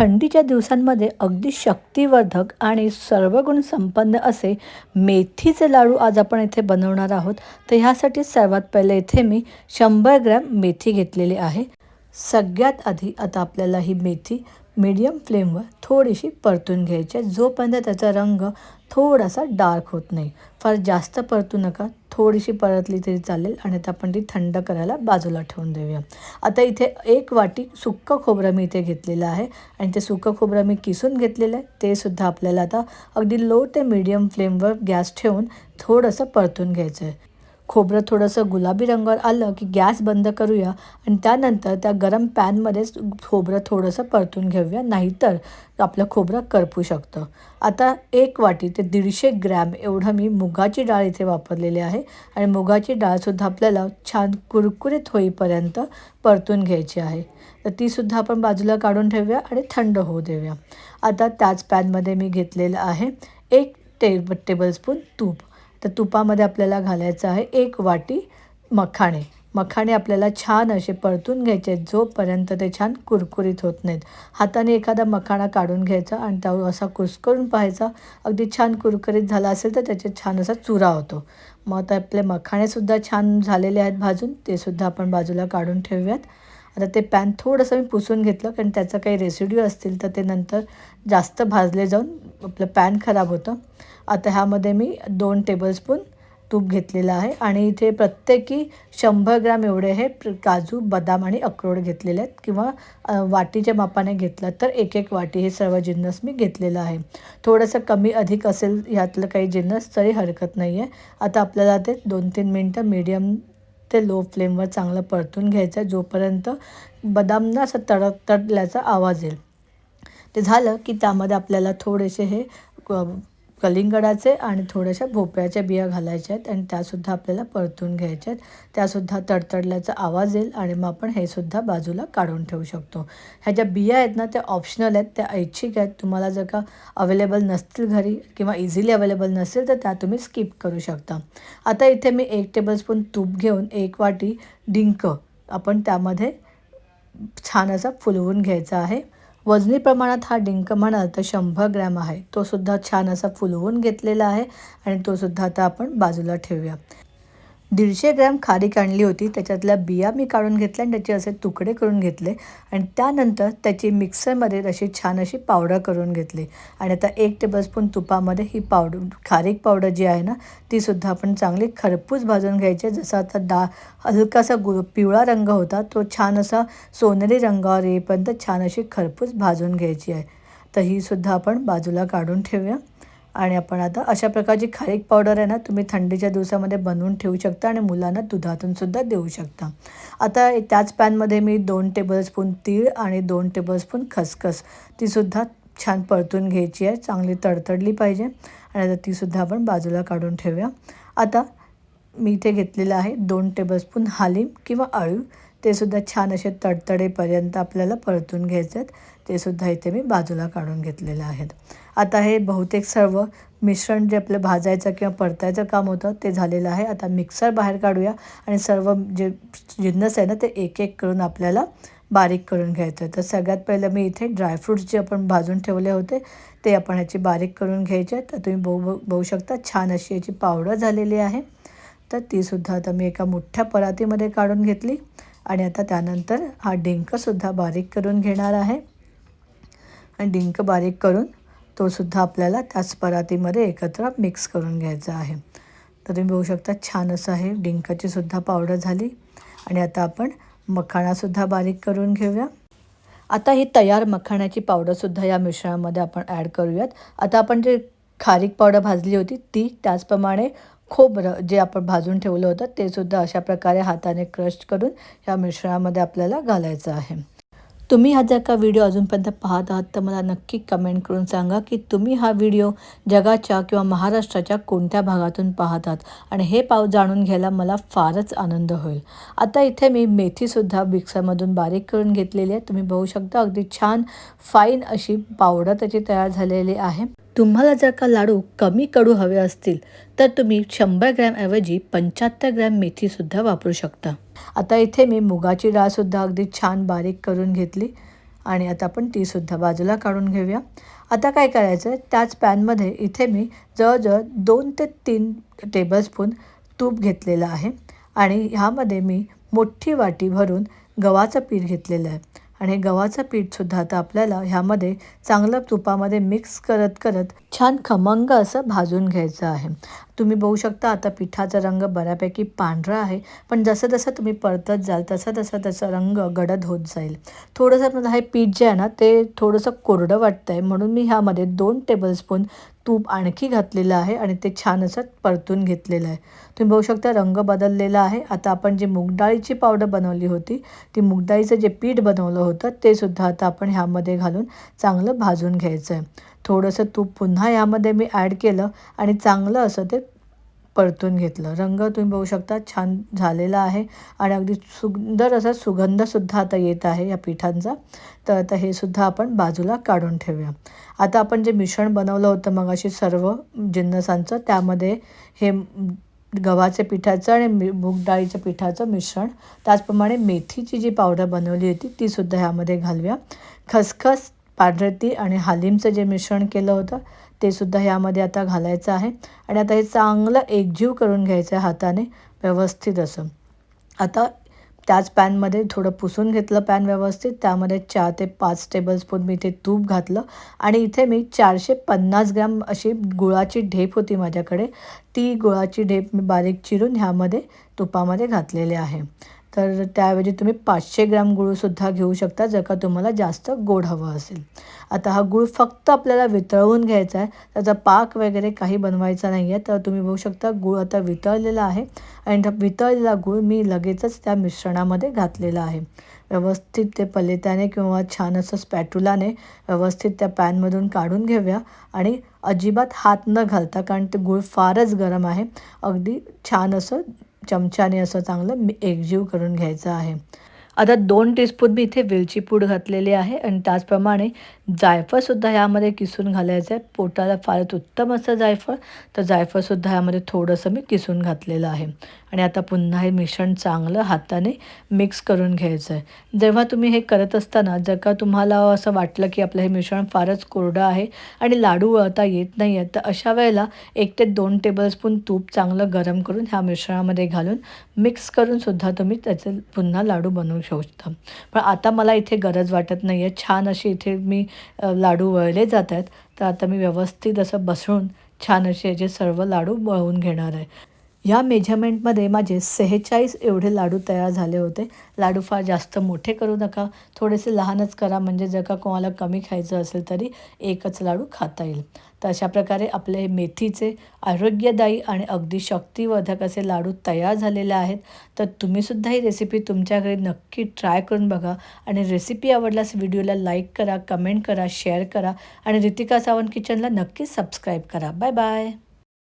थंडीच्या दिवसांमध्ये अगदी शक्तिवर्धक आणि सर्व गुण संपन्न असे मेथीचे लाडू आज आपण इथे बनवणार आहोत. तर ह्यासाठी सर्वात पहिले इथे मी शंभर ग्रॅम मेथी घेतलेली आहे. सगळ्यात आधी आता आपल्याला ही मेथी मीडियम फ्लेमवर थोडीशी परतून घ्यायची आहे. जोपर्यंत त्याचा रंग थोडासा डार्क होत नाही. फार जास्त परतू नका. थोडीशी परतली तरी चालेल आणि आता आपण ती थंड करायला बाजूला ठेवून देऊया. आता इथे एक वाटी सुक्कं खोबरं मी इथे घेतलेलं आहे आणि ते सुक्कं खोबरं मी किसून घेतलेलं आहे. ते सुद्धा आपल्याला आता अगदी लो ते मीडियम फ्लेमवर गॅस ठेवून थोडंसं परतून घ्यायचं आहे. खोबरं थोडंसं गुलाबी रंगावर आलं की गॅस बंद करूया आणि त्यानंतर त्या गरम पॅनमध्येच खोबरं थोडंसं परतून घेऊया नाहीतर आपलं खोबरं करपू शकतं. आता एक वाटी ते दीडशे ग्रॅम एवढं मी मुगाची डाळ इथे वापरलेली आहे आणि मुगाची डाळसुद्धा आपल्याला छान कुरकुरीत होईपर्यंत परतून घ्यायची आहे. तर तीसुद्धा आपण बाजूला काढून ठेवूया आणि थंड होऊ देऊया. आता त्याच पॅनमध्ये मी घेतलेलं आहे एक टेब टेबलस्पून तूप. तर तुपामध्ये आपल्याला घालायचं आहे एक वाटी मखाणे. मखाणे आपल्याला छान असे परतून घ्यायचे आहेत जोपर्यंत ते छान कुरकुरीत होत नाहीत. हाताने एखादा मखाणा काढून घ्यायचा आणि त्यावर असा कुसकरून पाहायचा. अगदी छान कुरकुरीत झाला असेल तर त्याच्यात छान असा चुरा होतो. मग आता आपले मखाणेसुद्धा छान झालेले आहेत भाजून तेसुद्धा आपण बाजूला काढून ठेवूयात. आता ते पॅन थोडंसं मी पुसून घेतलं कारण त्याचं काही रेसिड्यू असतील तर ते नंतर जास्त भाजले जाऊन आपलं पॅन खराब होतं. आता ह्यामध्ये मी दोन टेबलस्पून तूप घेतलेलं आहे आणि इथे प्रत्येकी शंभर ग्रॅम एवढे हे काजू बदाम आणि अक्रोड घेतलेले आहेत किंवा वाटीच्या मापाने घेतलं तर एक एक वाटी हे सर्व जिन्नस मी घेतलेलं आहे. थोडंसं कमी अधिक असेल ह्यातलं काही जिन्नस तरी हरकत नाही आहे आता आपल्याला ते दोन तीन मिनटं मीडियम ते लो फ्लेमवर चांगलं परतून घ्यायचं आहे जोपर्यंत बदामना असं तडक तडल्याचा आवाज येईल. ते झालं की त्यामध्ये आपल्याला थोडेसे हे कलिंगडाचे आणि थोड्याशा भोपळ्याच्या बिया घालायच्या आहेत आणि त्यासुद्धा आपल्याला परतून घ्यायच्या आहेत. त्यासुद्धा तडतडल्याचा आवाज येईल आणि मग आपण हे सुद्धा बाजूला काढून ठेवू शकतो. ह्या ज्या बिया आहेत ना त्या ऑप्शनल आहेत त्या ऐच्छिक आहेत. तुम्हाला जर का अवेलेबल नसतील घरी किंवा इझिली अवेलेबल नसेल तर त्या तुम्ही स्किप करू शकता. आता इथे मी एक टेबलस्पून तूप घेऊन एक वाटी डिंक आपण त्यामध्ये छान असा फुलवून घ्यायचा आहे. वजनी प्रमाणात हा डिंक म्हणाल तर शंभर ग्रॅम आहे. तो सुद्धा छान असा फुलवून घेतलेला आहे आणि तो सुद्धा आता आपण बाजूला ठेवूया. दीडशे ग्रॅम खारीक आणली होती. त्याच्यातल्या बिया मी काढून घेतल्या आणि त्याचे असे तुकडे करून घेतले. आणि त्यानंतर त्याची मिक्सरमध्ये अशी छान अशी पावडर करून घेतली. आणि आता एक टेबलस्पून तुपामध्ये ही पावडर खारीक पावडर जी आहे ना तीसुद्धा आपण चांगली खरपूस भाजून घ्यायची जसा आता डा हलकासा गु पिवळा रंग होता तो छान असा सोनेरी रंगावर येईपर्यंत छान अशी खरपूस भाजून घ्यायची आहे. तर ही सुद्धा आपण बाजूला काढून ठेवूया. आणि आपण आता अशा प्रकारची खारीक पावडर आहे ना तुम्ही थंडीच्या दिवसामध्ये बनवून ठेवू शकता आणि मुलांना दुधातून सुद्धा देऊ शकता. आता त्याच पॅनमध्ये मी दोन टेबलस्पून तीळ आणि दोन टेबलस्पून खसखस तीसुद्धा छान परतून घ्यायची आहे चांगली तडतडली पाहिजे. आणि आता तीसुद्धा आपण बाजूला काढून ठेवूया. आता मी इथे घेतलेलं आहे दोन टेबलस्पून हालीम किंवा अळू ते सुद्धा छान असे तडतडेपर्यंत आपल्याला परतून घ्यायचे आहेत ते सुद्धा इथे मी बाजूला काढून घेतलेले आहेत. आता हे बहुतेक सर्व मिश्रण जे आपलं भाजायचं किंवा परतायचं काम होतं ते झालेलं आहे. आता मिक्सर बाहेर काढूया आणि सर्व जे जिन्नस आहे ना ते एक एक करून आपल्याला बारीक करून घ्यायचं आहे तर सगळ्यात पहिलं मी इथे ड्रायफ्रूट्स जे आपण भाजून ठेवले होते ते आपण ह्याची बारीक करून घ्यायचे. तर तुम्ही बघू बघू शकता छान अशी याची पावडर झालेली आहे. तर तीसुद्धा आता मी एका मोठ्या परातीमध्ये काढून घेतली. आणि आता त्यानंतर हा डिंकसुद्धा बारीक करून घेणार आहे. आणि डिंक बारीक करून तोसुद्धा आपल्याला त्याच परातीमध्ये एकत्र मिक्स करून घ्यायचा आहे. तर तुम्ही बघू शकता छान असं आहे. डिंकाची सुद्धा पावडर झाली. आणि आता आपण मखाणासुद्धा बारीक करून घेऊया. आता ही तयार मखाण्याची पावडरसुद्धा या मिश्रणामध्ये आपण ॲड करूयात. आता आपण जे खारीक पावडर भाजली होती ती त्याचप्रमाणे खोबरं जे आपण भाजून ठेवलं होतं ते सुद्धा अशा प्रकारे हाताने क्रश करून या मिश्रणामध्ये आपल्याला घालायचं आहे. तुम्ही हा जर का व्हिडिओ अजूनपर्यंत पाहत आहात तर मला नक्की कमेंट करून सांगा की तुम्ही हा व्हिडिओ जगाच्या किंवा महाराष्ट्राच्या कोणत्या भागातून पाहत आहात? आणि हे पाव जाणून घ्यायला मला फारच आनंद होईल. आता इथे मी मेथीसुद्धा मिक्सरमधून बारीक करून घेतलेली आहे. तुम्ही बघू शकता अगदी छान फाईन अशी पावडर त्याची तयार झालेली आहे. तुम्हाला जर का लाडू कमी कडू हवे असतील तर तुम्ही शंभर ग्रॅमऐवजी पंच्याहत्तर ग्रॅम मेथीसुद्धा वापरू शकता. आता इथे मी मुगाची डाळसुद्धा अगदी छान बारीक करून घेतली आणि आता आपण तीसुद्धा बाजूला काढून घेऊया. आता काय करायचं आहे त्याच पॅनमध्ये इथे मी जवळजवळ दोन ते तीन टेबलस्पून तूप घेतलेलं आहे आणि ह्यामध्ये मी मोठी वाटी भरून गव्हाचं पीठ घेतलेलं आहे. आणि गव्हाचं पीठसुद्धा आता आपल्याला ह्यामध्ये चांगलं तुपामध्ये मिक्स करत करत छान खमंग असं भाजून घ्यायचं आहे. तुम्ही बघू शकता आता पिठाचा रंग बऱ्यापैकी पांढरा आहे पण जसं जसं तुम्ही परतत जाल तसं तसं त्याचा रंग गडद होत जाईल. थोडंसं मला हे पीठ जे आहे ना ते थोडंसं कोरडं वाटतं आहे म्हणून मी ह्यामध्ये दोन टेबलस्पून तूप आणखी घातलेलं आहे आणि ते छान असं परतून घेतलेलं आहे. तुम्ही बघू शकता रंग बदललेला आहे. आता आपण जी मुगडाळीची पावडर बनवली होती ती मुगडाळीचं जे पीठ बनवलं होतं ते सुद्धा आता आपण ह्यामध्ये घालून चांगलं भाजून घ्यायचं आहे. थोडंसं तूप पुन्हा यामध्ये मी ॲड केलं आणि चांगलं असं ते परतून घेतलं. रंग तुम्ही बघू शकता छान झालेला आहे आणि अगदी सुंदर असा सुगंधसुद्धा आता येत आहे या पिठांचा. तर आता हे सुद्धा आपण बाजूला काढून ठेवूया. आता आपण जे मिश्रण बनवलं होतं मग अशी सर्व जिन्नसांचं त्यामध्ये हे गव्हाच्या पिठाचं आणि मी मूग डाळीच्या पिठाचं मिश्रण त्याचप्रमाणे मेथीची जी पावडर बनवली होती तीसुद्धा ह्यामध्ये घालूया. खसखस पांढरती आणि हालीमचं जे मिश्रण केलं होतं ते सुद्धा ह्यामध्ये आता घालायचं आहे. आणि आता हे चांगलं एकजीव करून घ्यायचं आहे हाताने व्यवस्थित असं. आता त्याच पॅनमध्ये थोडं पुसून घेतलं पॅन व्यवस्थित त्यामध्ये चार ते पाच टेबलस्पून मी इथे तूप घातलं. आणि इथे मी चारशे पन्नास ग्रॅम अशी गुळाची ढेप होती माझ्याकडे. ती गुळाची ढेप मी बारीक चिरून ह्यामध्ये तुपामध्ये घातलेले आहे. तर त्याऐवजी तुम्ही पाचशे ग्रॅम गुळसुद्धा घेऊ शकता जर का तुम्हाला जास्त गोड हवं असेल. आता हा गूळ फक्त आपल्याला वितळवून घ्यायचा आहे. त्याचा पाक वगैरे काही बनवायचा नाही आहे तर तुम्ही बघू शकता गूळ आता वितळलेला आहे. आणि वितळलेला गूळ मी लगेचच त्या मिश्रणामध्ये घातलेला आहे. व्यवस्थित ते पलेत्याने किंवा छान असं स्पॅटुलाने व्यवस्थित त्या पॅनमधून काढून घेऊया. आणि अजिबात हात न घालता कारण ते गूळ फारच गरम आहे अगदी छान असं चमच्याने असं चांगलं मी एकजीव करून घ्यायचं आहे. आता दोन टीस्पून मी इथे वेलची पूड घातलेली आहे आणि त्याचप्रमाणे जायफळसुद्धा ह्यामध्ये किसून घालायचं आहे. पोटाला फारच उत्तम असं जायफळ. तर जायफळसुद्धा ह्यामध्ये थोडंसं मी किसून घातलेलं आहे. आणि आता पुन्हा हे मिश्रण चांगलं हाताने मिक्स करून घ्यायचं आहे. जेव्हा तुम्ही हे करत असताना जर का तुम्हाला असं वाटलं की आपलं हे मिश्रण फारच कोरडं आहे आणि लाडू वळता येत नाही आहे तर अशा वेळेला एक ते दोन टेबलस्पून तूप चांगलं गरम करून ह्या मिश्रणामध्ये घालून मिक्स करूनसुद्धा तुम्ही त्याचे पुन्हा लाडू बनवू शकता पण आता मला इथे गरज वाटत नाही आहे छान अशी इथे मी लाडू वळले जात आहेत तर आता मी व्यवस्थित असं बसवून छान असे याचे सर्व लाडू वळवून घेणार आहे. या मेझरमेंटमध्ये माझे सेहेचाळीस एवढे लाडू तयार झाले होते. लाडू फार जास्त मोठे करू नका. थोडेसे लहानच करा म्हणजे जर का कोणाला कमी खायचं असेल तरी एकच लाडू खाता येईल. तर अशा प्रकारे आपले मेथीचे आरोग्यदायी आणि अगदी शक्तिवर्धक असे लाडू तयार झालेले आहेत. तर तुम्हीसुद्धा ही रेसिपी तुमच्या घरी नक्की ट्राय करून बघा. आणि रेसिपी आवडल्यास व्हिडिओला लाईक करा कमेंट करा शेअर करा. आणि रितिका सावंत किचनला नक्की सबस्क्राईब करा. Bye bye